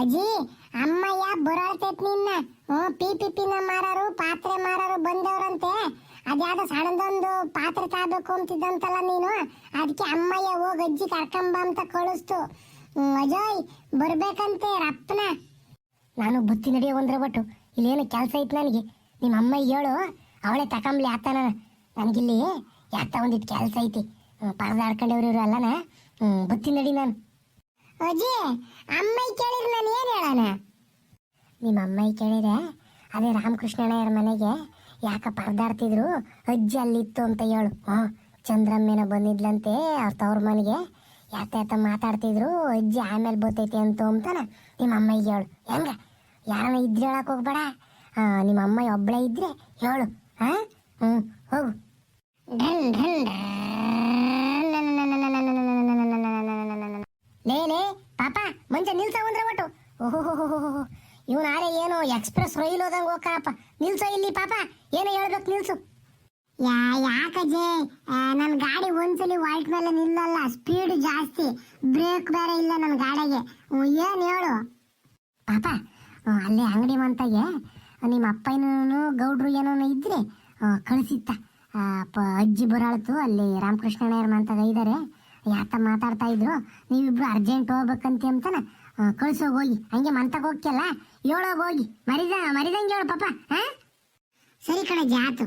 ಅಜ್ಜಿ, ಅಮ್ಮಯ್ಯ ಬರಾಳ್ತೈತ್ ನಿನ್ನ. ಹ್ಞೂ, ಪಿ ಪಿ ಪಿನ ಮಾರಾರು, ಪಾತ್ರೆ ಮಾರಾರು ಬಂದವರಂತೆ. ಅದ್ಯಾವ್ದೋ ಸಣ್ಣದೊಂದು ಪಾತ್ರೆ ತಾಬೇಕು ಅಂತಿದ್ದಂತಲ್ಲ ನೀನು. ಅದಕ್ಕೆ ಅಮ್ಮಯ್ಯ ಹೋಗಿ ಅಜ್ಜಿ ಕರ್ಕೊಂಬ ಅಂತ ಕಳಿಸ್ತು. ಅಜಯ್, ಬರ್ಬೇಕಂತೆ ರಪ್ಪನ ನಾನು ಬುತ್ತಿ ನಡೆಯೋ ಒಂದ್ರ ಬಟ್ಟು ಇಲ್ಲೇನು ಕೆಲಸ ಐತೆ ನನಗೆ. ನಿಮ್ಮ ಅಮ್ಮ ಹೇಳು, ಅವಳೇ ತಕಂಬ್ಲಿ ಆತನ. ನನಗಿಲ್ಲಿ ಯಾತ ಒಂದಿಟ್ಟು ಕೆಲಸ ಐತಿ. ಪರದಾಡ್ಕೊಂಡವ್ರು ಇವ್ರು ಅಲ್ಲನ. ಬುತ್ತಿ ನಡಿ ನಾನು. ಅಜ್ಜಿ ಅಮ್ಮ ಕೇಳಿದ್ರೆ ನಾನು ಏನು ಹೇಳೋಣ? ನಿಮ್ಮ ಅಮ್ಮ ಕೇಳಿದೆ ಅದೇ ರಾಮಕೃಷ್ಣಣ್ಣಯ್ಯರ ಮನೆಗೆ ಯಾಕ ಪರದಾಡ್ತಿದ್ರು? ಅಜ್ಜಿ ಅಲ್ಲಿತ್ತು ಅಂತ ಹೇಳು. ಹಾಂ ಚಂದ್ರಮ್ಮೇನ ಬಂದಿದ್ಲಂತೆ ಅವ್ರ ತವ್ರ ಮನೆಗೆ. ಯಾತ ಯಾತ ಮಾತಾಡ್ತಿದ್ರು? ಅಜ್ಜಿ ಆಮೇಲೆ ಬರ್ತೈತಿ ಅಂತ ಅಂತಾನ. ನಿಮ್ಮ ಅಮ್ಮ ಹೇಳು. ಹೆಂಗ? ಯಾರನ್ನ ಇದ್ರೆ ಹೇಳಕ್ ಹೋಗ್ಬೇಡ. ನಿಮ್ಮ ಅಮ್ಮ ಒಬ್ಬಳೇ ಇದ್ರೆ ಹೇಳು. ಹಾ ಹ್ಞೂ ಹೋಗು. ಢನ್ ಢನ್ ಲೇ ಪಾಪ, ಮುಂಚೆ ನಿಲ್ಸ ಒಂದ್ರೆ ಒಟ್ಟು. ಓಹೋ ಇವನ್ ಆರೆ ಏನು ಎಕ್ಸ್ಪ್ರೆಸ್ ರೈಲ್ ಹೋದಂಗ ಹೋಗಪ್ಪ ನಿಲ್ಸೋ ಇಲ್ಲಿ, ಪಾಪ. ಏನು ಹೇಳ್ಬೇಕು ನಿಲ್ಸು. ಯಾ ಯಾಕಜ್ಜೆ ನನ್ನ ಗಾಡಿ ಒಂದ್ಸಲಿ ವೈಟ್ ಮೇಲೆ ನಿಲ್ಲಲ್ಲ. ಸ್ಪೀಡ್ ಜಾಸ್ತಿ. ಬ್ರೇಕ್ ಬೇರೆ ಇಲ್ಲ ನನ್ನ ಗಾಡಿಗೆ. ಏನು ಹೇಳು? ಪಾಪ ಅಲ್ಲೇ ಅಂಗಡಿ ಮಂತಾಗೆ, ನಿಮ್ಮ ಅಪ್ಪನೂ ಗೌಡ್ರು ಏನೋ ಇದ್ರೆ ಕಳಿಸಿತ್ತ. ಅಜ್ಜಿ ಬರಾಳ್ತು. ಅಲ್ಲಿ ರಾಮಕೃಷ್ಣಯ್ಯರ್ ಮಂತಾಗ ಇದ್ದಾರೆ ಯಾತ ಮಾತಾಡ್ತಾ ಇದ್ರು. ನೀವಿಬ್ರು ಅರ್ಜೆಂಟ್ ಹೋಗ್ಬೇಕಂತ ಅಂತಾನ. ಕಳ್ಸೋಗಿ ಹೋಗಿ. ಹಂಗೆ ಮಂತಕ್ಕೆ ಹೋಗ್ತಿಯಲ್ಲ? ಹೇಳೋಗ್ ಹೋಗಿ. ಮರಿದ, ಮರಿದಂಗೆ ಹೇಳು ಪಾಪ ಹಾ ಸರಿ ಕಣ ಜಾತು.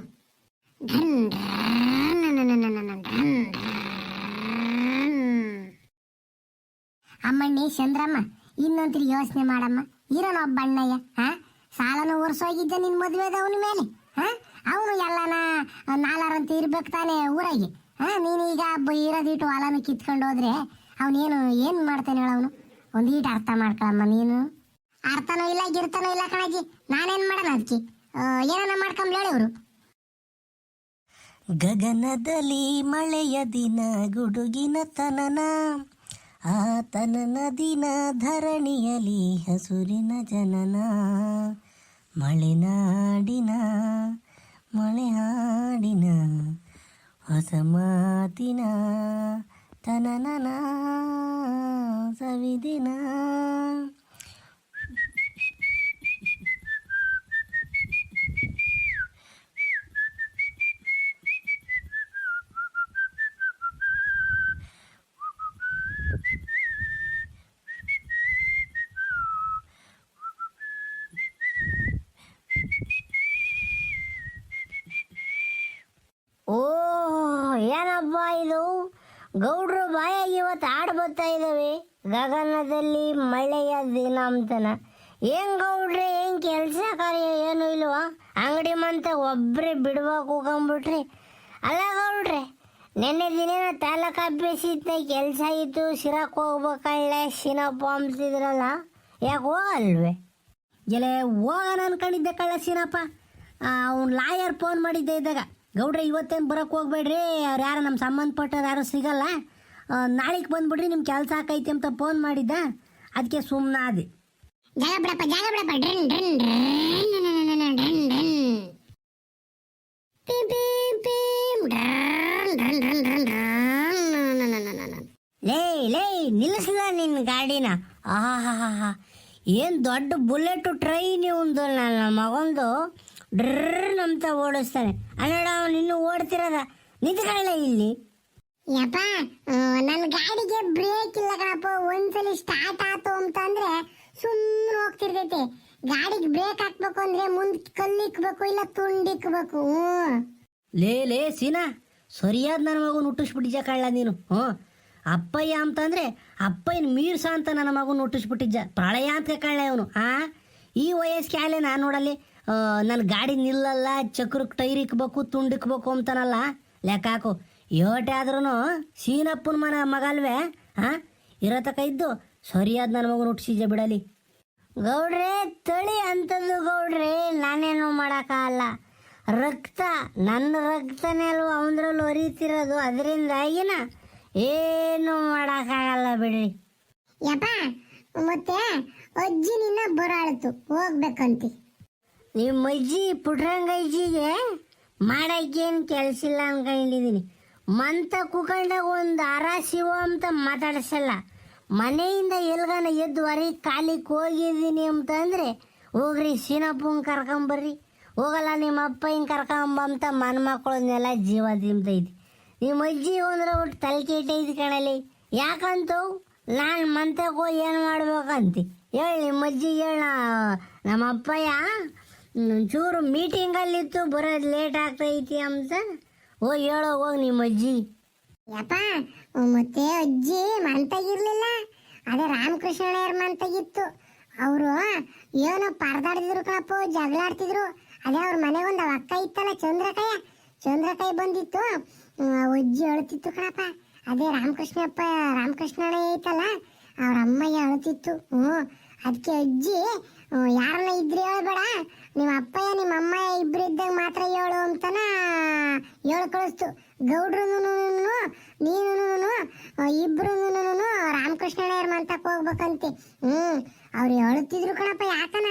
ಅಮ್ಮಣ್ಣಿ, ಚಂದ್ರಮ್ಮ ಇನ್ನೊಂದ್ರಿ ಯೋಚನೆ ಮಾಡಮ್ಮ. ಇರೋನ ಒಬ್ಬ ಅಣ್ಣಯ್ಯ ಹಾ ಸಾಲನು ಒರ್ಸೋಗಿದ್ದ ನಿನ್ ಮದುವೆದವನ ಮೇಲೆ ಹಾ ಅವನು ಎಲ್ಲನ ನಾಲಾರಂತ ಇರ್ಬೇಕು ತಾನೆ ಊರಾಗೆ. ಹಾ ನೀನೀಗ ಇರೋದಿಟ್ಟು ಹೊಲನ ಕಿತ್ಕೊಂಡು ಹೋದ್ರೆ ಅವನೇನು ಏನು ಮಾಡ್ತಾನೆ ಹೇಳ ಅವನು? ಒಂದೀಟ ಅರ್ಥ ಮಾಡ್ಕೊಳಮ್ಮ ನೀನು. ಅರ್ಥನೂ ಇಲ್ಲ, ಗಿರ್ತನೂ ಇಲ್ಲ ಕಣಜ್ಜಿ ನಾನೇನು ಮಾಡೋಣ ಅದಕ್ಕೆ ಏನನ್ನ ಹೇಳಿ ಇವರು. ಗಗನದಲ್ಲಿ ಮಳೆಯ ದಿನ, ಗುಡುಗಿನ ತನನ. ಆತನ ದಿನ ಧರಣಿಯಲಿ ಹಸುರಿನ ಜನನ. ಮಳೆನಾಡಿನ ಹೊಸ ಮಾತಿನ ತನನನ ಸವಿದಿನ ಬಾಯಾಗಿ ಇವತ್ತು ಆಡ್ ಬರ್ತಾ ಇದ್ದಾವೆ. ಗಗನದಲ್ಲಿ ಮಳೆಯ ದಿನ ಅಂತನ ಏನ್ ಗೌಡ್ರೆ, ಏನ್ ಕೆಲಸ ಕಾರ್ಯ ಏನು ಇಲ್ವಾ? ಅಂಗಡಿ ಮಂತ ಒಬ್ಬರೇ ಬಿಡ್ಬೇಕು ಹೋಗಂಬಿಟ್ರಿ ಅಲ್ಲ ಗೌಡ್ರೆ, ನೆನ್ನೆ ದಿನ ತಾಲೂಕು ಆಫೀಸಿದ್ದ ಕೆಲಸ ಇತ್ತು, ಶಿರಕ್ ಹೋಗ್ಬೇಕಳ್ಳೆ, ಶಿನಪ್ಪ ಅಂತಿದ್ರಲ್ಲ ಯಾಕೆ ಹೋಗಲ್ವೇ? ಎಲೆ ಹೋಗೋಣ ಅನ್ಕೊಂಡಿದ್ದೆ ಕಳ್ಳ ಶಿನಪ್ಪ. ಅವ್ನು ಲಾಯರ್ ಫೋನ್ ಮಾಡಿದ್ದೆ ಇದ್ದಾಗ. ಗೌಡ್ರೆ, ಇವತ್ತೇನು ಬರೋಕ್ಕೆ ಹೋಗ್ಬೇಡ್ರಿ, ಅವ್ರು ಯಾರು ನಮ್ಮ ಸಂಬಂಧಪಟ್ಟವ್ರು ಯಾರು ಸಿಗಲ್ಲ? ನಾಳೆಗೆ ಬಂದ್ಬಿಡ್ರಿ ನಿಮ್ಮ ಕೆಲಸ ಹಾಕೈತಿ ಅಂತ ಫೋನ್ ಮಾಡಿದ್ದ. ಅದಕ್ಕೆ ಸುಮ್ಮನೆ ಆದೆ. ಜಾಗ ಬಿಡಪ್ಪ ಜಾಗ ಬಿಡಪ್ಪ. ಡ್ರನ್ ಡ್ರನ್ ಡ್ರನ್ ಡ್ರನ್ ಡ್ರನ್ ಡ್ರನ್ ಪೀಂ ಪೀಂ ಪೀಂ ಡ್ರನ್ ಡ್ರನ್ ಡ್ರನ್ ಡ್ರನ್ ಡ್ರನ್ ಲೇ ಲೇ ನಿನ್ನ ಗಾಡಿನ. ಆಹಾ ಏನು ದೊಡ್ಡ ಬುಲೆಟ್ ಟ್ರೈನ್ ಒಂದು ನನ್ನ ಮಗಂದು. ಡ್ರರ್ ಅಂತ ಓಡಿಸ್ತಾನೆ. ಅನ್ನಡ ಅವನು ಇನ್ನೂ ಓಡ್ತಿರೋದ? ನಿಂತ್ಕೊಳ್ಳ ಇಲ್ಲಿ. ಯಪ್ಪ ನನ್ನ ಗಾಡಿಗೆ ಬ್ರೇಕ್ ಇಲ್ಲ ಕಣಪ್ಪ. ಒಂದ್ಸಲಿ ಸ್ಟಾರ್ಟ್ ಆತು ಅಂತಂದ್ರೆ ಸುಮ್ಮನೆ ಹೋಗ್ತಿರ್ತೈತೆ. ಗಾಡಿಗೆ ಬ್ರೇಕ್ ಹಾಕ್ಬೇಕು ಅಂದ್ರೆ ಮುಂದ್ ಕಲ್ಲಿಕ್ಬೇಕು ಇಲ್ಲ ತುಂಡಿಕ್ಬೇಕು ಲೇ ಲೇ, ಸೀನಾ, ಸರಿಯಾದ ನನ್ನ ಮಗನ ಹುಟ್ಟಿಸ್ಬಿಟ್ಟಿದ್ಯ ಕಳ್ಳ ನೀನು? ಹ್ಞೂ. ಅಪ್ಪಯ್ಯ ಅಂತಂದ್ರೆ ಅಪ್ಪಯ್ಯನ ಮೀರ್ಸ ಅಂತ ನನ್ನ ಮಗನ ಹುಟ್ಟಿಸ್ಬಿಟ್ಟಿದ್ದ. ಪ್ರಳಯ ಅಂತ ಕಳ್ಳ ಇವನು, ಆ? ಈ ವಯಸ್ಸಿಗೆ ಆಲೆ ನಾನು ನೋಡಲ್ಲಿ ನನ್ನ ಗಾಡಿ ನಿಲ್ಲಲ್ಲ ಚಕ್ರಕ್ಕೆ ಟೈರ್ ಇಕ್ಬೇಕು ತುಂಡಿಕ್ಬೇಕು ಅಂತನಲ್ಲ, ಲೆಕ್ಕ ಹಾಕು. ಯೋಟೆ ಆದ್ರೂ ಸೀನಪ್ಪನ ಮನ ಮಗಲ್ವೇ ಹಾಂ ಇರತಕ ಇದ್ದು ಸರಿಯಾದ ನನ್ನ ಮಗನ ಹುಟ್ಟಿಸಿದ್ದೆ ಬಿಡಲಿ. ಗೌಡ್ರೆ ತಳಿ ಅಂತದ್ದು ಗೌಡ್ರೆ ನಾನೇನು ಮಾಡೋಕ್ಕಾಗಲ್ಲ ರಕ್ತ ನನ್ನ ರಕ್ತನೇ ಅಲ್ವಾ ಅವನದ್ರಲ್ಲಿ ಅದರಿಂದ ಈಗಿನ ಏನು ಮಾಡೋಕ್ಕಾಗಲ್ಲ ಬಿಡ್ರಿ. ಯಪ್ಪ ಮತ್ತೆ ಅಜ್ಜಿ ನಿನ್ನ ಬರಾಳ್ತು. ಹೋಗ್ಬೇಕಂತಿ. ನಿಮ್ಮ ಅಜ್ಜಿ ಪುಟ್ರಂಗಜ್ಜಿಗೆ ಮಾಡಕ್ಕೇನು ಕೆಲಸ ಇಲ್ಲ ಅನ್ಕೊಂಡಿದ್ದೀನಿ ಮಂತ ಕುಕಂಡಾಗ ಒಂದು ಅರ ಶಿವ ಅಂತ ಮಾತಾಡಿಸಲ್ಲ. ಮನೆಯಿಂದ ಎಲ್ಗಾನ ಎದ್ದು ಹೊರಗೆ ಕಾಲಿಗೆ ಹೋಗಿದ್ದೀನಿ ಅಂತಂದ್ರೆ, ಹೋಗ್ರಿ ಸೀನಪ್ಪನ ಕರ್ಕೊಂಬರ್ರಿ ಹೋಗಲ್ಲ ನಿಮ್ಮ ಅಪ್ಪ ಹಿಂಗೆ ಕರ್ಕೊಂಬ ಅಂತ ಮನ್ ಮಕ್ಕಳನ್ನೆಲ್ಲ ಜೀವ ತಿಂತೈತಿ ನಿಮ್ಮ ಅಜ್ಜಿ ಅಂದ್ರೆ ಒಟ್ಟು ತಲೆ ಕೆಟ್ಟೈತಿ ಕಣಲಿ ಯಾಕಂತವು? ನಾನು ಮಂತಕ್ಕೆ ಹೋಗಿ ಏನು ಮಾಡ್ಬೇಕಂತಿ? ಹೇಳಿ ನಿಮ್ಮ ಅಜ್ಜಿ ಹೇಳ. ನಮ್ಮ ಅಪ್ಪಯ್ಯ ಚೂರು ಮೀಟಿಂಗಲ್ಲಿತ್ತು ಬರೋದು ಲೇಟ್ ಆಗ್ತೈತಿ ಅಂತ. ಹೋಗಿ ಹೇಳೋ ಹೋಗಿ ನಿಮ್ಮ ಅಜ್ಜಿ. ಯಪ್ಪ ಮತ್ತೆ ಅಜ್ಜಿ ಮಂತಾಗಿರ್ಲಿಲ್ಲ ಅದೇ ರಾಮಕೃಷ್ಣಯ್ಯರ ಮಂತಾಗಿತ್ತು ಅವರು ಏನೋ ಪರದಾಡ್ತಿದ್ರು ಕಣಪ್ಪ, ಜಗಳಾಡ್ತಿದ್ರು. ಅದೇ ಅವ್ರ ಮನೆಗೆ ಒಂದು ಅಕ್ಕ ಇತ್ತಲ್ಲ ಚಂದ್ರಕಾಯ ಚಂದ್ರಕಾಯಿ ಬಂದಿತ್ತು. ಅಜ್ಜಿ ಅಳ್ತಿತ್ತು ಕಣಪ್ಪ. ಅದೇ ರಾಮಕೃಷ್ಣಪ್ಪ ರಾಮಕೃಷ್ಣ ಐತಲ್ಲ, ಅವ್ರ ಅಮ್ಮಯ್ಯ ಅಳ್ತಿತ್ತು. ಹ್ಞೂ ಅದಕ್ಕೆ ಅಜ್ಜಿ ಯಾರನ್ನ ಇದ್ರೆ ಹೇಳ್ಬೇಡ ನಿಮ್ಮ ಅಪ್ಪಯ್ಯ, ನಿಮ್ಮ ಅಮ್ಮಯ್ಯ ಇಬ್ರು ಇದ್ದಾಗ ಮಾತ್ರ ಹೇಳು ಅಂತನ ಹೇಳು ಕಳಿಸ್ತು. ಗೌಡ್ರು ನೀನು ಇಬ್ರು ರಾಮಕೃಷ್ಣಯ್ಯರ ಮಂತಕ್ಕೆ ಹೋಗ್ಬೇಕಂತೆ. ಹ್ಮ್, ಅವ್ರು ಹೇಳುತ್ತಿದ್ರು ಕಣಪ್ಪ ಯಾಕನ?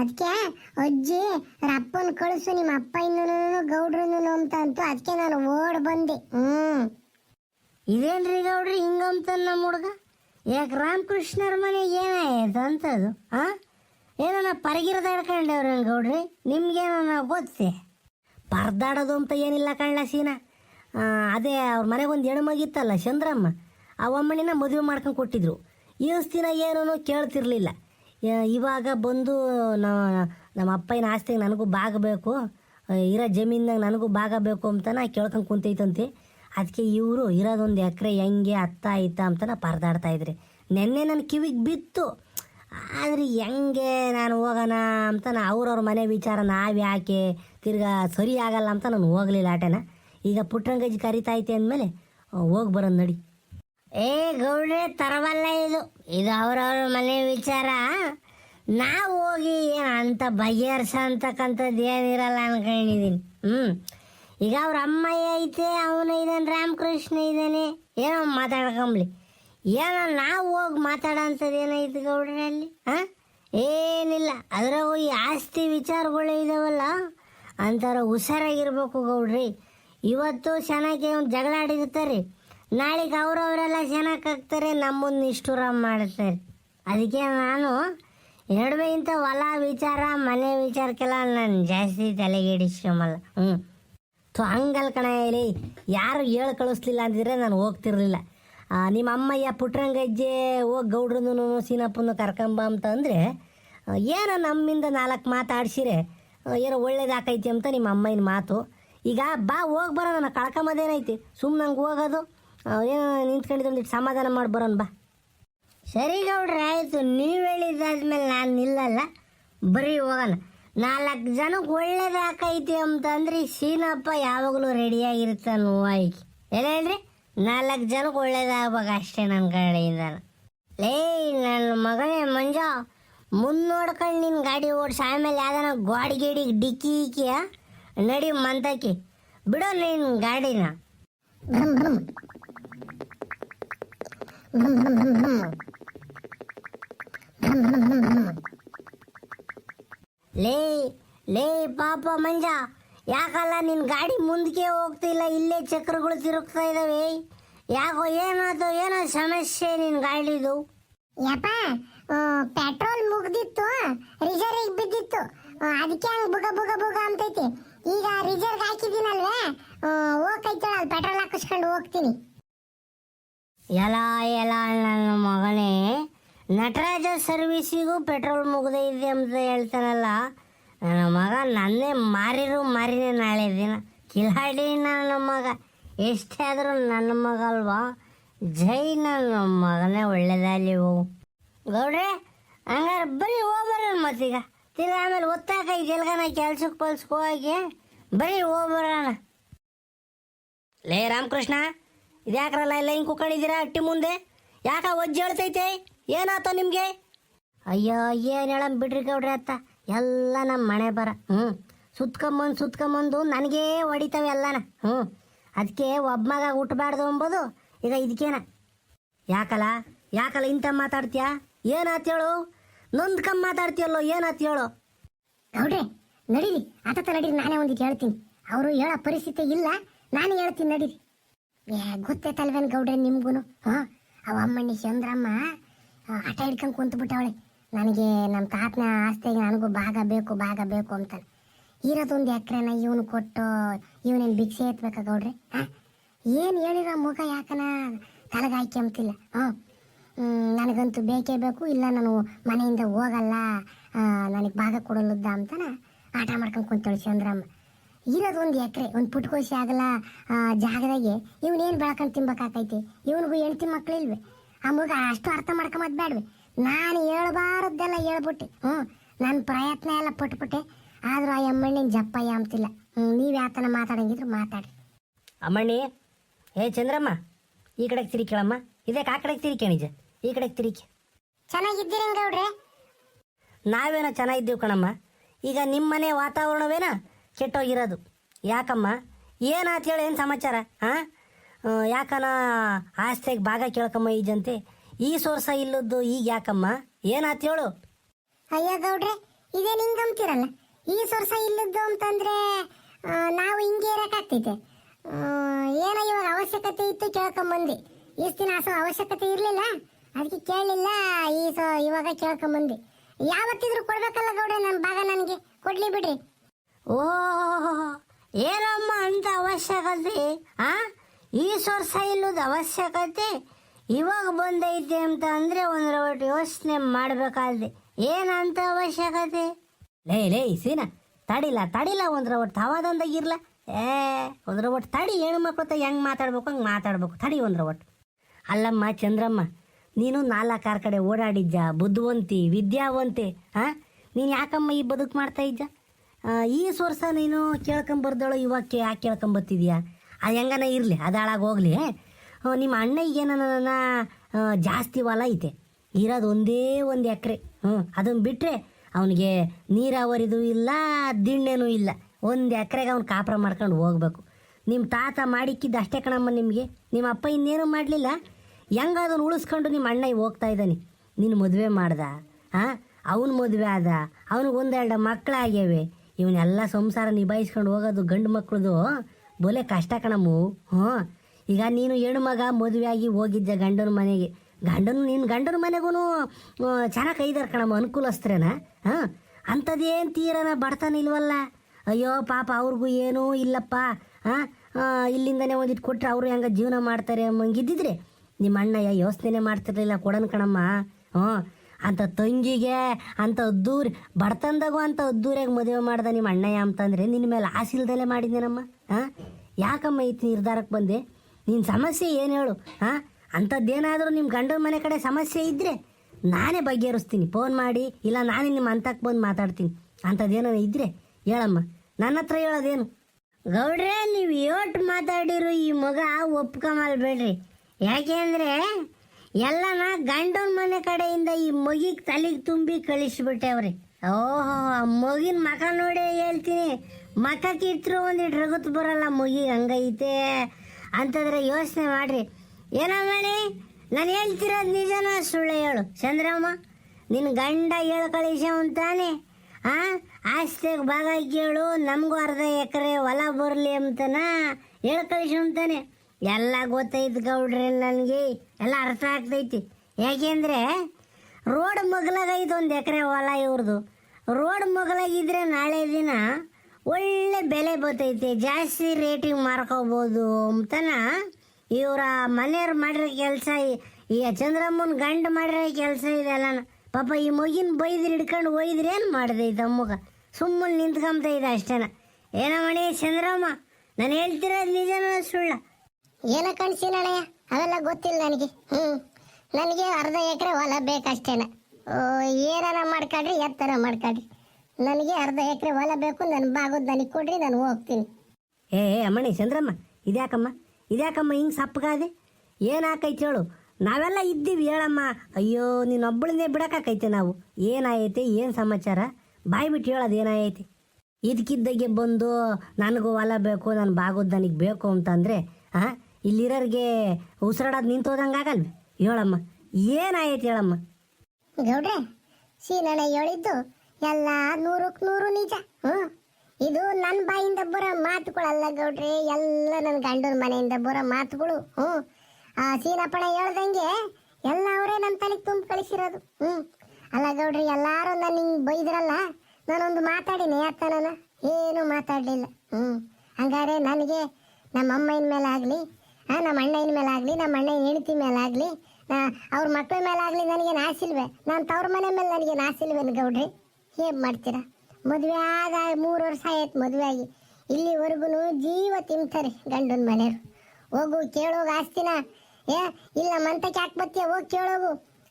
ಅದಕ್ಕೆ ಅಜ್ಜಿ, ರಪ್ಪನ್ ಕಳಿಸು, ನಿಮ್ಮ ಅಪ್ಪ ಇನ್ನೂ ಗೌಡ್ರನ್ನು ಅಂತ ಅದಕ್ಕೆ ನಾನು ಓಡ್ ಬಂದೆ. ಹ್ಮ್. ಇದೇನ್ರಿ ಗೌಡ್ರಿ ಹಿಂಗಂತ ನಮ್ಮ ಹುಡುಗ? ಯಾಕೆ ರಾಮಕೃಷ್ಣರ ಮನೆ ಏನಾಯ್ತು ಅಂತದು ಹಾ ಏನನ್ನ ಪರಗಿರದ ಹಿಡ್ಕೊಂಡವ್ರ ಗೌಡ್ರಿ? ನಿಮ್ಗೇನೋ ಗೊತ್ತೇ ಪರ್ದಾಡೋದು ಅಂತ ಏನಿಲ್ಲ ಕಳ್ಳ ಸೀನಾ. ಅದೇ ಅವ್ರ ಮನೆಗೆ ಒಂದು ಹೆಣ್ಮಗಿತ್ತಲ್ಲ ಚಂದ್ರಮ್ಮ, ಆ ಒಮ್ಮಣಿನ ಮದುವೆ ಮಾಡ್ಕೊಂಡು ಕೊಟ್ಟಿದ್ರು. ಈಸ್ತಿನ ಏನೂ ಕೇಳ್ತಿರ್ಲಿಲ್ಲ. ಇವಾಗ ಬಂದು ನಮ್ಮ ಅಪ್ಪನ ಆಸ್ತಿಗೆ ನನಗೂ ಭಾಗ ಬೇಕು, ಇರೋ ಜಮೀನಾಗ ನನಗೂ ಭಾಗ ಬೇಕು ಅಂತ ನಾ ಕೇಳ್ಕೊಂಡು ಕುಂತೈತಂತೆ. ಅದಕ್ಕೆ ಇವರು ಇರೋದೊಂದು ಎಕರೆ ಹೆಂಗೆ, ಅತ್ತ ಐತ ಅಂತ ನಾ ಪರದಾಡ್ತಾ ಇದ್ರಿ. ನೆನ್ನೆ ನನ್ನ ಕಿವಿಗೆ ಬಿತ್ತು. ಆದರೆ ಹೆಂಗೆ ನಾನು ಹೋಗೋಣ ಅಂತ ನಾ ಅವ್ರವ್ರ ಮನೆ ವಿಚಾರ ನಾವು ಯಾಕೆ ತಿರ್ಗಾ ಸರಿ ಆಗಲ್ಲ ಅಂತ ನಾನು ಹೋಗ್ಲಿಲ್ಲ ಆಟನ. ಈಗ ಪುಟ್ರಂಗಜ್ಜಿ ಕರಿತೈತೆ ಅಂದಮೇಲೆ ಹೋಗಿ ಬರೋದು ನಡಿ. ಏ, ಗೌಡ್ರೆ, ತರವಲ್ಲ ಇದು. ಇದು ಅವ್ರವ್ರ ಮನೆ ವಿಚಾರ. ನಾವು ಹೋಗಿ ಏನು ಅಂತ ಬಗೆಹರ್ಸ ಅಂತಕ್ಕಂಥದ್ದು ಏನಿರಲ್ಲ ಅನ್ಕೊಂಡಿದ್ದೀನಿ ಹ್ಞೂ ಈಗ ಅವ್ರ ಅಮ್ಮಯ್ಯ ಐತೆ, ಅವನು ಇದ್ದಾನೆ ರಾಮಕೃಷ್ಣ ಇದ್ದಾನೆ ಏನೋ ಮಾತಾಡ್ಕೊಂಬ್ಲಿ. ಏನೋ ನಾವು ಹೋಗಿ ಮಾತಾಡೋಂಥದ್ದು ಏನೈತೆ ಗೌಡ್ರೆ ಅಲ್ಲಿ? ಹಾಂ? ಏನಿಲ್ಲ. ಅದ್ರಾಗ ಹೋಗಿ ಆಸ್ತಿ ವಿಚಾರಗಳು ಇದಾವಲ್ಲ. ಅಂತಾರ ಹುಷಾರಾಗಿರ್ಬೇಕು ಗೌಡ್ರಿ. ಇವತ್ತು ಚೆನ್ನಾಗಿ ಒಂದು ಜಗಳ ಆಡಿರ್ತಾರೆ. ನಾಳೆಗೆ ಅವ್ರವರೆಲ್ಲ ಚೆನ್ನಾಗಿ ಹಾಕ್ತಾರೆ, ನಮ್ಮನ್ನು ನಿಷ್ಠುರ ಮಾಡ್ತಾರೆ. ಅದಕ್ಕೆ ನಾನು ನಡುವೆ ಇಂಥ ಹೊಲ ವಿಚಾರ, ಮನೆ ವಿಚಾರಕ್ಕೆಲ್ಲ ನಾನು ಜಾಸ್ತಿ ತಲೆಗೆಡಿಸ್ಕೊಂಬಲ್ಲ ಹ್ಞೂ ಸೊ ಹಂಗಲ್ ಕಣ ಹೇಳಿ ಯಾರು ಹೇಳಿ ಕಳಿಸ್ಲಿಲ್ಲ ಅಂದಿದ್ರೆ ನಾನು ಹೋಗ್ತಿರ್ಲಿಲ್ಲ. ನಿಮ್ಮ ಅಮ್ಮಯ್ಯ ಪುಟ್ರಂಗಜ್ಜೆ ಹೋಗಿ ಗೌಡ್ರನ್ನು ಸೀನಪ್ಪನ್ನು ಕರ್ಕೊಂಬ ಅಂತ ಅಂದರೆ ಏನೋ ನಮ್ಮಿಂದ ನಾಲ್ಕು ಮಾತಾಡ್ಸಿರೆ. ಏನೋ ಒಳ್ಳೇದಾಕೈತಿ ಅಂತ ನಿಮ್ಮ ಅಮ್ಮನ ಮಾತು. ಈಗ ಬಾ, ಹೋಗಿ ಬರೋಣ ಕಳ್ಕೊಂಬೋದೇನೈತಿ ಸುಮ್ಮನೆ ನಂಗೆ ಹೋಗೋದು. ಏನೋ ನಿಂತ್ಕೊಂಡಿದ್ದು ಒಂದಿಟ್ಟು ಸಮಾಧಾನ ಮಾಡಿ ಬರೋಣ ಬಾ. ಸರಿ ಗೌಡ್ರೆ, ಆಯಿತು. ನೀವು ಹೇಳಿದಾದ್ಮೇಲೆ ನಾನು ನಿಲ್ಲಲ್ಲ. ಬರೀ ಹೋಗೋಣ. ನಾಲ್ಕು ಜನಕ್ಕೆ ಒಳ್ಳೇದಾಕೈತಿ ಅಂತಂದ್ರೆ ಸೀನಪ್ಪ ಯಾವಾಗಲೂ ರೆಡಿಯಾಗಿರ್ತಾನೆ ನೋವಾಗಿ ಎಲ್ಲ ಹೇಳ್ರಿ? ನಾಲ್ಕು ಜನಕ್ಕೆ ಒಳ್ಳೇದಾಗಬೇಕು ಅಷ್ಟೇ ನನ್ನ ಕಡೆಯಿಂದ ಲೇ ನನ್ನ ಮಗನೇ ಮಂಜ. ಮುನ್ನೋಡ್ಕೊಂಡು ನಿನ್ ನಿನ್ನ ಗಾಡಿ ಓಡಿಸಿ. ಆಮೇಲೆ ಯಾವ್ದಾನ ಗಾಡಿ ಡಿಕ್ಕಿ ಇಕ್ಕಿಯ ನಡಿ ಮಂತಕಿ ಬಿಡೋ ನಿನ್ನ ಗಾಡಿನ. ಲೇ ಲೇ ಪಾಪ ಮಂಜ ಯಾಕಲ್ಲ ನಿನ್ನ ಗಾಡಿ ಮುಂದಕ್ಕೆ ಹೋಗ್ತಿಲ್ಲ ಇಲ್ಲೇ ಚಕ್ರಗಳು ತಿರುಗ್ತಾ ಇದಾವೆ? ಯಾಕೋ ಏನಾಯ್ತು ಏನೋ ಸಮಸ್ಯೆ ನಿನ್ನ ಗಾಡಿದು? ಯಪ್ಪ ಪೆಟ್ರೋಲ್ ಮುಗ್ದಿತ್ತು ರಿಸರ್ವ್ ಬಿದ್ದಿತ್ತು. ಅದಕ್ಕೆ ಹಂಗ್ ಬುಗ ಬುಗ ಬುಗ ಅಂತೈತಿ. ಈಗ ರಿಸರ್ವ್ ಹಾಕಿದ್ದೀನಲ್ವೇ? ಹೋಗೈತೆ ಅಲ್ಲಿ ಪೆಟ್ರೋಲ್ ಹಾಕಿಸ್ಕೊಂಡು ಹೋಗ್ತೀನಿ. ಎಲ್ಲ ಎಲ್ಲ ನನ್ನ ಮಗನೇ. ನಟರಾಜ ಸರ್ವಿಸಿಗೂ ಪೆಟ್ರೋಲ್ ಇದೆ ಅಂತ ಹೇಳ್ತಾನಲ್ಲ. ನನ್ನ ಮಗ ನನ್ನೇ ಮಾರಿರು, ಮಾರಿನೇ ನಾಳೆ ದಿನ. ಕಿಲಾಡಿ ನನ್ನ ಮಗ. ಎಷ್ಟೇ ಆದರೂ ನನ್ನ ಮಗ ಅಲ್ವಾ? ಜೈ ನನ್ನ ಮಗನೇ ಒಳ್ಳೆಯದಾಗಲಿ ಹೋಗು. ಗೌಡ್ರೆ, ಹಂಗಾರೆ ಬರೀ ಓಬರ ಮತ್ತೀಗ? ತಿರ್ಗ ಆಮೇಲೆ ಒತ್ತಾಕ ಈ ಜಲ್ಗನ ಕೆಲ್ಸಕ್ಕೆ ಪಲ್ಸಕ್ಕೆ ಹೋಗಿ ಬರೀ ಹೋಗ್ಬರೋಣ ಲೇ ರಾಮಕೃಷ್ಣ, ಇದ್ಯಾಕ್ರಲ್ಲ ಎಲ್ಲ ಹಿಂಗೆ ಕುಕ್ಕಳಿದ್ದೀರಾ ಅಟ್ಟಿ ಮುಂದೆ? ಯಾಕ ಒಜ್ಜಿ ಹೇಳ್ತೈತೆ? ಏನಾತ ನಿಮಗೆ? ಅಯ್ಯೋ, ಏನು ಹೇಳಮ್ ಬಿಡ್ರಿ ಗೌಡ್ರೆ ಅತ್ತ. ಎಲ್ಲ ನಮ್ಮ ಮನೆ ಬರ ಹ್ಞೂ ಸುತ್ಕೊಂಬಂದು ಸುತ್ಕೊಂಬಂದು ನನಗೇ ಹೊಡಿತಾವೆ ಎಲ್ಲನ ಹ್ಞೂ ಅದಕ್ಕೆ ಒಬ್ಬ ಮಗ ಹುಟ್ಟಬಾರ್ದು ಅಂಬೋದು, ಈಗ ಇದಕ್ಕೇನ ಯಾಕಲ್ಲ ಯಾಕಲ್ಲ ಇಂಥ ಮಾತಾಡ್ತೀಯಾ? ಏನಾತ್ ಹೇಳು? ಕಮ್ಮ ಮಾತಾಡ್ತೀಯಲ್ಲೋ, ಏನಾತ್ ಹೇಳು? ಗೌಡ್ರೆ ನಡೀರಿ. ಆತತ ನಡೀರಿ, ನಾನೇ ಒಂದಿಟ್ಟು ಹೇಳ್ತೀನಿ. ಅವರು ಹೇಳೋ ಪರಿಸ್ಥಿತಿ ಇಲ್ಲ, ನಾನೇ ಹೇಳ್ತೀನಿ, ನಡೀರಿ. ಏ ಗೊತ್ತೈತಲ್ವೇನು ಗೌಡ್ರೆ ನಿಮ್ಗೂ ಹಾ, ಅವ ಅಮ್ಮಣ್ಣಿ ಚಂದ್ರಮ್ಮ ಹಠ ಹಿಡ್ಕೊಂಡು ಕುಂತ್ಬಿಟ್ಟವಳೆ. ನನಗೆ ನಮ್ಮ ತಾತನ ಆಸ್ತಿಗೆ ನನಗೂ ಭಾಗ ಬೇಕು ಭಾಗ ಬೇಕು ಅಂತಾನೆ. ಇರೋದೊಂದು ಎಕರೆನ ಇವನು ಕೊಟ್ಟು ಇವನೇನು ಭಿಕ್ಷೆ ಎತ್ಬೇಕಾ ಗೌಡ್ರಿ? ಹಾಂ ಏನು ಹೇಳಿರೋ ಮುಖ ಯಾಕನ ತಲೆಗೆ ಹಾಕ್ಯಂತಿಲ್ಲ ಹ್ಞೂ ನನಗಂತೂ ಬೇಕೇ ಬೇಕು. ಇಲ್ಲ, ನಾನು ಮನೆಯಿಂದ ಹೋಗಲ್ಲ. ನನಗೆ ಭಾಗ ಕೊಡಲುದ್ದ ಅಂತಾನ ಆಟ ಮಾಡ್ಕೊಂಡು ಕುಂತಳು ಚಂದ್ರಮ್ಮ ಇರೋದು ಒಂದು ಎಕರೆ, ಒಂದು ಪುಟ್ಕೋಸಿ ಆಗಲ್ಲ ಜಾಗದಾಗೆ. ಇವನೇನು ಬೆಳ್ಕೊಂಡು ತಿನ್ಬೇಕಾಕೈತಿ ಇವನಿಗೂ ಹೆಂಡ್ತಿ ಮಕ್ಕಳಿಲ್ವೆ ಆ ಮಗ ಅಷ್ಟು ಅರ್ಥ ಮಾಡ್ಕೊಂಬದ್ ಬೇಡ್ವಿ ನಾನು ಹೇಳ್ಬಾರದ್ದೆಲ್ಲ ಹೇಳ್ಬಿಟ್ಟೆ. ಹ್ಞೂ ನನ್ನ ಪ್ರಯತ್ನ ಎಲ್ಲ ಪಟ್ಬಿಟ್ಟೆ. ಆದ್ರೂ ಆ ಅಮ್ಮಣ್ಣಿನ ಜಪ್ಪಯ್ಯ ಅಂತಿಲ್ಲ. ಹ್ಞೂ ನೀವು ಯಾತನ ಮಾತಾಡಂಗಿದ್ರು ಮಾತಾಡಿ ಅಮ್ಮಣ್ಣಿ, ಏ ಚಂದ್ರಮ್ಮ, ಈ ಕಡೆಗೆ ತಿರಿಕೇಳಮ್ಮ ಇದಕ್ಕೆ ಆ ಕಡೆಗೆ ನಿಜ ಈ ಕಡೆ ತಿರುಗಿ. ಚೆನ್ನಾಗಿದ್ದೀರಿ ಗೌಡ್ರೆ? ನಾವೇನೋ ಚೆನ್ನಾಗಿದ್ದೀವಿ ಕಣಮ್ಮ. ಈಗ ನಿಮ್ಮ ಮನೆ ವಾತಾವರಣವೇನ ಕೆಟ್ಟೋಗಿರೋದು. ಯಾಕಮ್ಮ? ಏನಾತ್ ಹೇಳಿ ಏನು ಸಮಾಚಾರ? ಹಾಂ ಯಾಕನ ಆಸ್ತಿಗೆ ಭಾಗ ಕೇಳ್ಕಮ್ಮ ಈ ಜಂತೆ? ಈ ಸೋರ್ಸ ಇಲ್ಲದ್ದು ಈಗ ಯಾಕಮ್ಮ? ಏನಾತ್ ಹೇಳು? ಅಯ್ಯ ಗೌಡ್ರೆ ಇದೇ ನಿಂಗಂತೀರಲ್ಲ ಈ ಸೊರ್ಸ ಇಲ್ಲದ್ದು ಅಂತಂದ್ರೆ ನಾವು ಹಿಂಗೆ ಇರಕ್ಕಾಗ್ತೈತೆ ಏನೋ ಇವಾಗ ಅವಶ್ಯಕತೆ ಇತ್ತು ಕೇಳ್ಕೊಂಬಂದಿ. ಇಷ್ಟು ದಿನ ಅಸೋ ಅವಶ್ಯಕತೆ ಇರಲಿಲ್ಲ? ಅದಕ್ಕೆ ಕೇಳಲಿಲ್ಲ ಈ ಸೊ, ಇವಾಗ ಕೇಳ್ಕೊಂಬಂದು. ಯಾವತ್ತಿದ್ರು ಕೊಡ್ಬೇಕಲ್ಲ ಗೌಡ ನನ್ನ ಭಾಗ ನನಗೆ. ಕೊಡ್ಲಿ ಬಿಡ್ರಿ. ಓ, ಏನಮ್ಮ ಅಂತ ಅವಶ್ಯಕತೆ, ಆ? ಈ ಸೊರ್ಸ ಇಲ್ಲದ ಅವಶ್ಯಕತೆ? ಇವಾಗ ಬಂದೈತೆ ಅಂತ ಅಂದ್ರೆ ಒಂದ್ರ ಒಟ್ಟು ಯೋಚನೆ ಮಾಡ್ಬೇಕಾದ್ರೆ ಏನಂತ ಅವಶ್ಯಕತೆ? ಲೇ ಲೇ ಸೀನ. ತಡಿಲ್ಲ ತಡಿಲ್ಲ ಒಂದ್ರ ಒಟ್ಟು ತವಾದಂದಾಗ ಇರ್ಲ. ಏ ಒಂದ್ರ ಒಟ್ಟು ತಡಿ, ಹೆಣ್ಮಕ್ಳು ಹೆಂಗ್ ಹೆಂಗೆ ಮಾತಾಡ್ಬೇಕು, ಹಂಗೆ ಮಾತಾಡ್ಬೇಕು. ತಡಿ ಒಂದ್ರ ಒಟ್ಟು ಅಲ್ಲಮ್ಮ, ಚಂದ್ರಮ್ಮ ನೀನು ನಾಲ್ಕಾರು ಕಡೆ ಓಡಾಡಿದ್ದ ಬುದ್ಧಿವಂತಿ ವಿದ್ಯಾವಂತೆ ಹಾಂ ನೀನು ಯಾಕಮ್ಮ ಈ ಬದುಕು ಮಾಡ್ತಾ ಇದ್ದ? ಈ ಸೋರ್ಸ ನೀನು ಕೇಳ್ಕೊಂಬರ್ದಳು ಇವಾಗ ಯಾಕೆ ಕೇಳ್ಕೊಂಬತ್ತಿದ್ಯಾ ಅದು ಹೆಂಗನ ಇರಲಿ ಅದು ಹಾಳಾಗಿ ಹೋಗ್ಲಿ ಆ, ನನ್ನ ಜಾಸ್ತಿ ಹೊಲ ಐತೆ. ಇರೋದು ಒಂದೇ ಒಂದು ಎಕರೆ. ಹ್ಞೂ ಅದನ್ನು ಬಿಟ್ಟರೆ ಅವನಿಗೆ ನೀರಾವರಿದು ಇಲ್ಲ ದಿಣ್ಣೆನೂ ಇಲ್ಲ. ಒಂದು ಎಕರೆಗೆ ಅವ್ನು ಕಾಪುರ ಮಾಡ್ಕೊಂಡು ಹೋಗ್ಬೇಕು. ನಿಮ್ಮ ತಾತ ಮಾಡಿಕ್ಕಿದ್ದು ಅಷ್ಟೇ ಕಣಮ್ಮ ನಿಮಗೆ. ನಿಮ್ಮ ಅಪ್ಪ ಇನ್ನೇನು ಮಾಡಲಿಲ್ಲ? ಹೆಂಗ ಅದನ್ನು ಉಳಿಸ್ಕೊಂಡು ನಿಮ್ಮ ಅಣ್ಣ ಹೋಗ್ತಾ ಇದ್ದಾನೆ. ನಿನ್ನ ಮದುವೆ ಮಾಡ್ದ ಹಾಂ ಅವನ ಮದುವೆ ಆದ, ಅವನಿಗೆ ಒಂದೆರಡು ಮಕ್ಕಳಾಗ್ಯವೆ ಇವನ್ನೆಲ್ಲ ಸಂಸಾರ ನಿಭಾಯಿಸ್ಕೊಂಡು ಹೋಗೋದು ಗಂಡು ಮಕ್ಕಳದು ಬೋಲೆ ಕಷ್ಟ ಕಣಮ್ಮು, ಹ್ಞೂ? ಈಗ ನೀನು ಹೆಣ್ಣು ಮಗ ಮದುವೆ ಆಗಿ ಹೋಗಿದ್ದೆ ಗಂಡನ ಮನೆಗೆ. ಗಂಡನ ನಿನ್ನ ಗಂಡನ ಮನೆಗೂ ಚೆನ್ನಾಗಿ ಕೈದಾರ ಕಣಮ್ಮ ಅನುಕೂಲಸ್ತ್ರೇನ ಹಾಂ ಅಂಥದ್ದೇನು ತೀರನ ಬಡತನ ಇಲ್ವಲ್ಲ? ಅಯ್ಯೋ, ಪಾಪ ಅವ್ರಿಗೂ ಏನೂ ಇಲ್ಲಪ್ಪ. ಹಾಂ ಇಲ್ಲಿಂದನೇ ಒಂದಿಟ್ಟು ಕೊಟ್ಟರೆ ಅವರು ಹೆಂಗೆ ಜೀವನ ಮಾಡ್ತಾರೆ ಅಂಬಂಗಿದ್ದಿದ್ರೆ ನಿಮ್ಮ ಅಣ್ಣ ಯೋಚನೆ ಮಾಡ್ತಿರ್ಲಿಲ್ಲ, ಕೊಡನ್ ಕಣಮ್ಮ. ಹ್ಞೂ ಅಂಥ ತಂಗಿಗೆ ಅಂತ ಅದ್ದೂರಿ ಬಡತನದಾಗೂ ಅಂತ ಅದ್ದೂರಿಯಾಗಿ ಮದುವೆ ಮಾಡ್ದೆ ನಿಮ್ಮ ಅಣ್ಣಯ್ಯ ಅಂತಂದರೆ ನಿನ್ನ ಮೇಲೆ ಆಸಿಲ್ದಲ್ಲೇ ಮಾಡಿದ್ದೀನಮ್ಮ ಹಾಂ? ಯಾಕಮ್ಮ ಇತ್ತು ನಿರ್ಧಾರಕ್ಕೆ ಬಂದೆ? ನಿನ್ನ ಸಮಸ್ಯೆ ಏನು ಹೇಳು? ಹಾಂ? ಅಂಥದ್ದೇನಾದರೂ ನಿಮ್ಮ ಗಂಡನ ಮನೆ ಕಡೆ ಸಮಸ್ಯೆ ಇದ್ದರೆ ನಾನೇ ಬಗೆಹರಿಸ್ತೀನಿ. ಫೋನ್ ಮಾಡಿ, ಇಲ್ಲ ನಾನೇ ನಿಮ್ಮ ಅಂತಕ್ಕೆ ಬಂದು ಮಾತಾಡ್ತೀನಿ. ಅಂಥದ್ದೇನೋ ಇದ್ದರೆ ಹೇಳಮ್ಮ. ನನ್ನ ಹತ್ರ ಹೇಳೋದೇನು? ಗೌಡ್ರೆ, ನೀವು ಯೋಟ್ ಮಾತಾಡಿರು ಈ ಮಗ ಒಪ್ಕೊಂಬಲ್ಬೇಡ್ರಿ ಯಾಕೆಂದ್ರೆ ಎಲ್ಲನ ಗಂಡನ ಮನೆ ಕಡೆಯಿಂದ ಈ ಮಗಿಗೆ ತಲೆಗೆ ತುಂಬಿ ಕಳಿಸ್ಬಿಟ್ಟೆವ್ರಿ ಓಹೋ ಮಗಿನ ಮಕ ನೋಡಿ ಹೇಳ್ತೀನಿ. ಮಕ ಕಿತ್ತರು ಒಂದಿಟ್ಟು ರಗತ್ ಬರಲ್ಲ ಮಗಿಗೆ ಹಂಗೈತೆ ಅಂತಂದ್ರೆ ಯೋಚನೆ ಮಾಡ್ರಿ. ಏನೋ ಮಾಡಿ ನಾನು ಹೇಳ್ತಿರೋದು ನಿಜನ ಸುಳ್ಳು ಹೇಳು. ಚಂದ್ರಮ್ಮ ನಿನ್ನ ಗಂಡ ಹೇಳು ಕಳಿಸವಂತಾನೆ ಆ, ಆಸ್ತಿಗೆ ಭಾಗ ಕೇಳು, ನಮಗೂ ಅರ್ಧ ಎಕರೆ ಹೊಲ ಬರಲಿ ಅಂತನ ಹೇಳು ಕಳಿಸಂತಾನೆ ಎಲ್ಲ ಗೊತ್ತೈತಿ ಗೌಡ್ರೆ ನನಗೆ. ಎಲ್ಲ ಅರ್ಥ ಆಗ್ತೈತಿ. ಯಾಕೆಂದರೆ ರೋಡ್ ಮಗ್ಲಾಗೈತೆ ಒಂದು ಎಕರೆ ಹೊಲ ಇವ್ರದ್ದು ರೋಡ್ ಮಗ್ಲಾಗಿದ್ರೆ ನಾಳೆ ದಿನ ಒಳ್ಳೆ ಬೆಲೆ ಬರ್ತೈತೆ. ಜಾಸ್ತಿ ರೇಟಿಗೆ ಮಾರ್ಕೋಬೋದು ಅಂತನ ಇವರ ಮನೆಯವ್ರು ಮಾಡಿರೋ ಕೆಲಸ ಈ ಚಂದ್ರಮ್ಮನ ಗಂಡು ಮಾಡಿರೋ ಕೆಲಸ ಇದೆಲ್ಲ ಪಾಪ ಈ ಮಗಿನ ಬೈದ್ರೆ ಹಿಡ್ಕೊಂಡು ಒಯ್ದ್ರೆ ಏನು ಮಾಡಿದೆ ಅಮ್ಮಗ? ಸುಮ್ಮನೆ ನಿಂತ್ಕೊಂತ ಇದೆ ಅಷ್ಟೇನ. ಏನೋ ಮಣಿ ಚಂದ್ರಮ್ಮ, ನಾನು ಹೇಳ್ತಿರೋದು ನಿಜನ ಸುಳ್ಳ? ಏನ ಕಣ್ಸಿನಣ್ಣಯ್ಯ ಅವೆಲ್ಲ ಗೊತ್ತಿಲ್ಲ ನನಗೆ. ಹ್ಞೂ ನನಗೆ ಅರ್ಧ ಎಕರೆ ಹೊಲ ಬೇಕಷ್ಟೇನ. ಓ, ಏನಾರ ಮಾಡ್ಕೊಡ್ರಿ ಎತ್ತರ ಮಾಡ್ಕೊಡ್ರಿ. ನನಗೆ ಅರ್ಧ ಎಕರೆ ಹೊಲ ಬೇಕು ನನ್ನ ಬಾಗೋದು ನನಗೆ ಕೊಡ್ರಿ ನಾನು ಹೋಗ್ತೀನಿ. ಏ ಏ, ಅಮ್ಮಣಿ ಚಂದ್ರಮ್ಮ ಇದ್ಯಾಕಮ್ಮ? ಇದ್ಯಾಕಮ್ಮ ಹಿಂಗೆ ಸಪ್ಪಗಾದೆ? ಏನಾಕೈತೆ ಹೇಳು? ನಾವೆಲ್ಲ ಇದ್ದೀವಿ ಹೇಳಮ್ಮ. ಅಯ್ಯೋ ನೀನೊಬ್ಬಳನ್ನೇ ಬಿಡಕ್ಕಾಕೈತೆ ನಾವು. ಏನಾಯೈತೆ ಏನು ಸಮಾಚಾರ? ಬಾಯಿ ಬಿಟ್ಟು ಹೇಳೋದು ಏನಾಯೈತೆ ಇದಕ್ಕಿದ್ದಾಗೆ ಬಂದು ನನಗೂ ಹೊಲ ಬೇಕು ನನ್ನ ಬಾಗೋದು ನನಗೆ ಬೇಕು ಅಂತಂದರೆ ಹಾಂ ಇಲ್ಲಿರೋರಿಗೆ ಉಸಿರಾಡೋದು ನಿಂತೋದಂಗೆ ಆಗಲ್ವೇ? ಹೇಳಮ್ಮ. ಏನಾಯ್ತು ಹೇಳಮ್ಮ? ಗೌಡ್ರೆ ಸೀನಣ್ಣ ಹೇಳಿದ್ದು ಎಲ್ಲ ನೂರಕ್ಕೆ ನೂರು ನಿಜ. ಹ್ಞೂ. ಇದು ನನ್ನ ಬಾಯಿಂದ ಬರೋ ಮಾತುಗಳಲ್ಲ ಗೌಡ್ರೆ, ಎಲ್ಲ ನನ್ನ ಗಂಡನ ಮನೆಯಿಂದ ಬರೋ ಮಾತುಗಳು. ಹ್ಞೂ. ಆ ಸೀನಪ್ಪಣ ಹೇಳ್ದಂಗೆ ಎಲ್ಲ ಅವರೇ ನನ್ನ ತಲೆಗೆ ತುಂಬ ಕಳಿಸಿರೋದು. ಹ್ಞೂ. ಅಲ್ಲ ಗೌಡ್ರಿ, ಎಲ್ಲರೂ ನನ್ನ ಹಿಂಗೆ ಬೈದ್ರಲ್ಲ, ನಾನೊಂದು ಮಾತಾಡಿನಿ ನಾನು ಏನು ಮಾತಾಡಲಿಲ್ಲ. ಹ್ಞೂ. ಹಂಗಾರೆ ನನಗೆ ನಮ್ಮ ಅಮ್ಮನ ಮೇಲೆ ಆಗ್ಲಿ ಆ, ನಮ್ಮ ಅಣ್ಣನ ಮೇಲೆ ಆಗ್ಲಿ ನಮ್ಮ ಅಣ್ಣನ ಹೆಂಡತಿ ಮೇಲೆ ಆಗ್ಲಿ ಅವ್ರ ಮಕ್ಕಳ ಮೇಲೆ ಆಗ್ಲಿ ನನಗೆ ನಾಸಿಲ್ವೇ. ನಾನು ತವ್ರ ಮನೆ ಮೇಲೆ ನನಗೆ ನಾಸಿಲ್ವೇನು ಗೌಡ್ರಿ? ಏನ್ ಮಾಡ್ತೀರಾ? ಮದುವೆ ಆದ ಮೂರು ವರ್ಷ ಆಯ್ತು ಮದುವೆ ಆಗಿ. ಇಲ್ಲಿವರೆಗೂ ಜೀವ ತಿಂತಾರೆ ಗಂಡನ ಮನೆಯವರು. ಹೋಗು, ಕೇಳೋಗ ಆಸ್ತಿನ. ಏ, ಇಲ್ಲ ಮಂತಕ್ಕೆ ಯಾಕೆ ಬರ್ತೀಯ ಹೋಗಿ ಕೇಳೋಗು.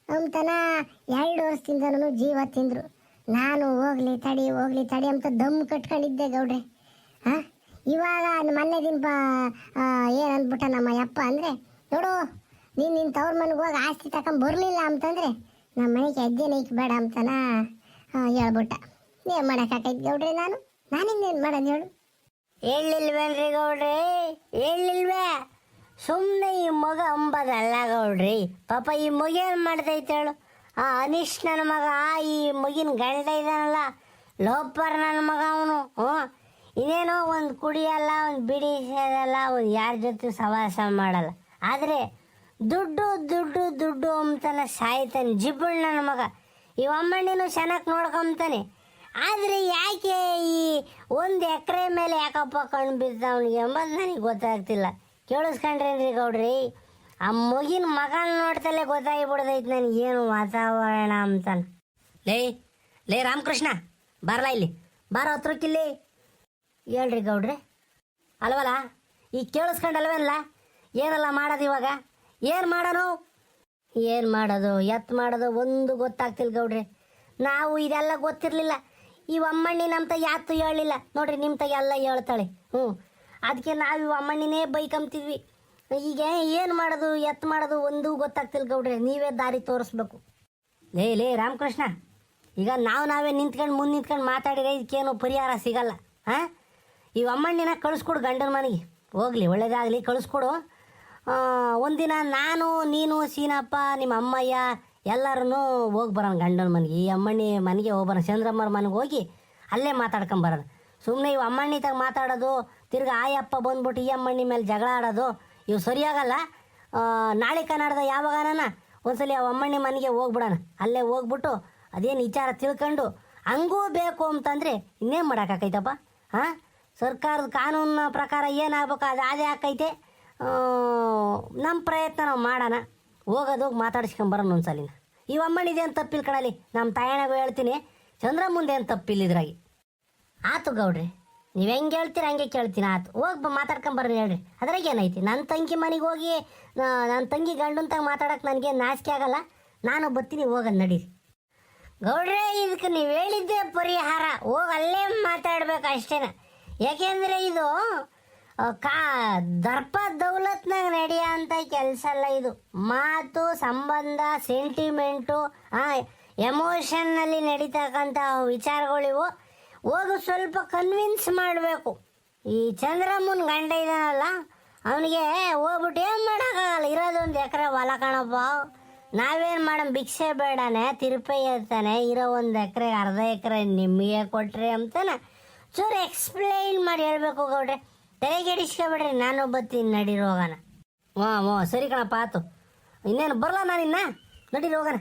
ಅಂತನ ಎರಡು ವರ್ಷದಿಂದನೂ ಜೀವ ತಿಂದರು. ನಾನು ಹೋಗ್ಲಿ, ತಡಿ ಹೋಗ್ಲಿ, ತಡಿ ಅಂತ ದಮ್ ಕಟ್ಕೊಂಡಿದ್ದೆ ಗೌಡ್ರೆ. ಹಾ ಇವಾಗ ಮೊನ್ನೆ ದಿನ ಏನು ಅಂದ್ಬಿಟ್ಟ ನಮ್ಮ ಯಪ್ಪ ಅಂದರೆ, ನೋಡು, ನೀನು ನಿನ್ನ ತವ್ರ ಮನೆಗೆ ಹೋಗಿ ಆಸ್ತಿ ತಗೊಂಡ್ ಬರಲಿಲ್ಲ ಅಂತಂದರೆ ನಮ್ಮ ಮನೆಗೆ ಹೆಜ್ಜೆ ನೈಕ್ ಬೇಡ ಅಂತನ ಹೇಳ್ಬಿಟ್ಟ. ಏನು ಮಾಡೋಕ್ಕಾಕೈತೆ ಗೌಡ್ರೆ ನಾನು? ನಾನಿನ್ನೇನು ಮಾಡೋದು ಹೇಳು? ಹೇಳಿಲ್ವೇನ್ರಿ ಗೌಡ್ರಿ? ಹೇಳಿಲ್ವೇ ಸುಮ್ಮನೆ ಈ ಮಗ ಅಂಬದಲ್ಲ ಗೌಡ್ರಿ. ಪಾಪ ಈ ಮಗ ಏನು ಮಾಡ್ತೈತೆ ಹೇಳು? ಆ ಅನಿಶ್ ನನ್ನ ಮಗ ಈ ಮಗಿನ ಗಂಡ ಇದ್ದಾನಲ್ಲ ಲೋಪರ್ ನನ್ನ ಮಗ ಅವನು ಹ್ಞೂ ಇನ್ನೇನೋ ಒಂದು ಕುಡಿಯಲ್ಲ, ಒಂದು ಬಿಡಿ ಸೇರಲ್ಲ ಒಂದು ಯಾರ ಜೊತೆ ಸವಾಸ ಮಾಡಲ್ಲ. ಆದರೆ ದುಡ್ಡು ದುಡ್ಡು ದುಡ್ಡು ಅಂತಾನೆ ಸಾಯ್ತಾನೆ ಜಿಬ್ಬಳು ನನ್ನ ಮಗ. ಈ ಅಮ್ಮಣ್ಣಿನೂ ಚೆನ್ನಾಗಿ ನೋಡ್ಕೊಂತಾನೆ. ಆದರೆ ಯಾಕೆ ಈ ಒಂದು ಎಕರೆ ಮೇಲೆ ಯಾಕಪ್ಪ ಕಣ್ಣು ಬಿದ್ದ ಅವನಿಗೆ ಎಂಬುದು ನನಗೆ ಗೊತ್ತಾಗ್ತಿಲ್ಲ. ಕೇಳಿಸ್ಕೊಂಡ್ರೇನ್ರಿ ಗೌಡ್ರಿ? ಆ ಮಗಿನ ಮಗನ ನೋಡ್ತಲೇ ಗೊತ್ತಾಗಿಬಿಡ್ದೈತೆ ನನಗೆ ಏನು ವಾತಾವರಣ ಅಂತಾನೆ. ಲೇ ಲೇ ರಾಮಕೃಷ್ಣ ಬರಲ್ಲ ಇಲ್ಲಿ. ಬಾರ ಹತ್ರಕ್ಕಿಲ್ಲಿ. ಹೇಳ್ರಿ ಗೌಡ್ರೆ. ಅಲ್ವಲ್ಲ? ಈಗ ಕೇಳಿಸ್ಕೊಂಡಲ್ವೇನಲ್ಲ? ಏನಲ್ಲ ಮಾಡೋದು ಇವಾಗ? ಏನು ಮಾಡೋನು? ಏನು ಮಾಡೋದು ಎತ್ತು ಮಾಡೋದು ಒಂದು ಗೊತ್ತಾಗ್ತಿಲ್ಲ ಗೌಡ್ರಿ. ನಾವು ಇದೆಲ್ಲ ಗೊತ್ತಿರಲಿಲ್ಲ. ಈ ಅಮ್ಮಣ್ಣಿ ನಮ್ಮ ತಾಯಿ ಯಾತು ಹೇಳಲಿಲ್ಲ ನೋಡ್ರಿ ನಿಮ್ಮ ತಾಯಿ ಎಲ್ಲ ಹೇಳ್ತಾಳೆ. ಹ್ಞೂ ಅದಕ್ಕೆ ನಾವು ಇವ್ ಅಮ್ಮಣ್ಣಿನೇ ಬೈಕಂಬ್ತಿದ್ವಿ. ಈಗ ಏನು ಮಾಡೋದು ಎತ್ತು ಮಾಡೋದು ಒಂದೂ ಗೊತ್ತಾಗ್ತಿಲ್ಲ ಗೌಡ್ರೆ. ನೀವೇ ದಾರಿ ತೋರಿಸ್ಬೇಕು. ಲೇ ಲೇ, ರಾಮಕೃಷ್ಣ. ಈಗ ನಾವು ನಾವೇ ನಿಂತ್ಕೊಂಡು, ಮುಂದೆ ನಿಂತ್ಕೊಂಡು ಮಾತಾಡಿದ್ರೆ ಇದಕ್ಕೇನು ಪರಿಹಾರ ಸಿಗಲ್ಲ. ಹಾಂ? ಈ ಅಮ್ಮಣ್ಣಿನ ಕಳಿಸ್ಕೊಡು ಗಂಡನ ಮನೆಗೆ. ಹೋಗ್ಲಿ, ಒಳ್ಳೇದಾಗಲಿ, ಕಳಿಸ್ಕೊಡು. ಒಂದಿನ ನಾನು, ನೀನು, ಸೀನಪ್ಪ, ನಿಮ್ಮ ಅಮ್ಮಯ್ಯ ಎಲ್ಲರೂ ಹೋಗಿ ಬರೋಣ ಗಂಡನ ಮನೆಗೆ. ಈ ಅಮ್ಮಣ್ಣಿ ಮನೆಗೆ ಹೋಗಿ ಬರೋಣ. ಚಂದ್ರಮ್ಮರ ಮನೆಗೆ ಹೋಗಿ ಅಲ್ಲೇ ಮಾತಾಡ್ಕೊಂಬರೋಣ ಸುಮ್ಮನೆ ಇವು ಅಮ್ಮಣ್ಣಿ ತಗ ಮಾತಾಡೋದು, ತಿರ್ಗಿ ಆಯಪ್ಪ ಬಂದ್ಬಿಟ್ಟು ಈ ಅಮ್ಮಣ್ಣಿ ಮೇಲೆ ಜಗಳ ಆಡೋದು, ಇವು ಸರಿಯಾಗಲ್ಲ. ನಾಳೆ ಕನ್ನಡದ ಯಾವಾಗನ ಒಂದ್ಸಲಿ ಆ ಅಮ್ಮಣ್ಣಿ ಮನೆಗೆ ಹೋಗ್ಬಿಡೋಣ ಅಲ್ಲೇ ಹೋಗ್ಬಿಟ್ಟು ಅದೇನು ವಿಚಾರ ತಿಳ್ಕೊಂಡು, ಹಂಗೂ ಬೇಕು ಅಂತಂದರೆ ಇನ್ನೇನು ಮಾಡೋಕ್ಕಾಕೈತಪ್ಪ ಹಾಂ ಸರ್ಕಾರದ ಕಾನೂನಿನ ಪ್ರಕಾರ ಏನಾಗಬೇಕು ಅದು ಅದೇ ಹಾಕೈತೆ ನಮ್ಮ ಪ್ರಯತ್ನ ನಾವು ಮಾಡೋಣ. ಹೋಗೋದು ಮಾತಾಡ್ಸ್ಕೊಂಬರೋಣ ಒಂದ್ಸಲಿನ. ಈ ಅಮ್ಮನಿದೇನು ತಪ್ಪಿಲ್ಲ ಕಣಲಿ ನಮ್ಮ ತಾಯಣಗೂ ಹೇಳ್ತೀನಿ ಚಂದ್ರ ಮುಂದೆ ಏನು ತಪ್ಪಿಲ್ಲ ಇದ್ರಾಗಿ? ಆತು ಗೌಡ್ರಿ, ನೀವು ಹೆಂಗೆ ಹೇಳ್ತೀರ ಹಂಗೆ ಕೇಳ್ತೀನಿ, ಆತು. ಹೋಗಿ ಬ ಮಾತಾಡ್ಕೊಂಬರ್ರಿ ಹೇಳ್ರಿ. ಅದ್ರಾಗ ಏನೈತಿ? ನನ್ನ ತಂಗಿ ಮನೆಗೆ ಹೋಗಿ ನನ್ನ ತಂಗಿ ಗಂಡಂತಾಗ ತಂಗ ಮಾತಾಡೋಕೆ ನನಗೆ ನಾಚಿಕೆ ಆಗಲ್ಲ. ನಾನು ಬರ್ತೀನಿ ಹೋಗೋದು ನಡೀರಿ. ಗೌಡ್ರೆ ಇದಕ್ಕೆ ನೀವು ಹೇಳಿದ್ದೆ ಪರಿಹಾರ. ಹೋಗಿ ಅಲ್ಲೇ ಮಾತಾಡ್ಬೇಕು ಅಷ್ಟೇನ. ಯಾಕೆಂದ್ರೆ ಇದು ಕಾ, ದರ್ಪ ದೌಲತ್ನಾಗ ನಡೆಯಂತ ಕೆಲಸ ಅಲ್ಲ ಇದು. ಮಾತು, ಸಂಬಂಧ ಸೆಂಟಿಮೆಂಟು ಎಮೋಷನ್ನಲ್ಲಿ ನಡೀತಕ್ಕಂಥ ವಿಚಾರಗಳಿವು ಹೋಗಿ ಸ್ವಲ್ಪ ಕನ್ವಿನ್ಸ್ ಮಾಡಬೇಕು. ಈ ಚಂದ್ರಮ್ಮನ ಗಂಡ ಇದಾನಲ್ಲ, ಅವನಿಗೆ ಹೋಗ್ಬಿಟ್ಟು ಏನು ಮಾಡೋಕ್ಕಾಗಲ್ಲ? ಇರೋದೊಂದು ಎಕರೆ ಹೊಲ ಕಣಪ್ಪ. ನಾವೇನು ಮಾಡಮ್? ಭಿಕ್ಷೆ ಬೇಡನೆ, ತಿರುಪೆ ಇರ್ತಾನೆ ಇರೋ ಒಂದು ಎಕರೆ, ಅರ್ಧ ಎಕರೆ ನಿಮಗೆ ಕೊಟ್ರಿ ಅಂತಾನ. ಚೂರು ಎಕ್ಸ್ಪ್ಲೈನ್ ಮಾಡಿ ಹೇಳ್ಬೇಕು ಗೌಡ್ರೆ. ತಲೆಗೆಡಿಸ್ಕೊಬೇಡ್ರಿ ನಾನು ಬತ್ತೀನಿ ನಡೀರಿ ಹೋಗೋಣ ಹ್ಞೂ ಹ್ಞೂ ಸರಿ ಕಣಪ್ಪ, ಆತು. ಇನ್ನೇನು ಬರಲ್ಲ ನಾನಿನ್ನ? ನಡೀರಿ ಹೋಗೋಣ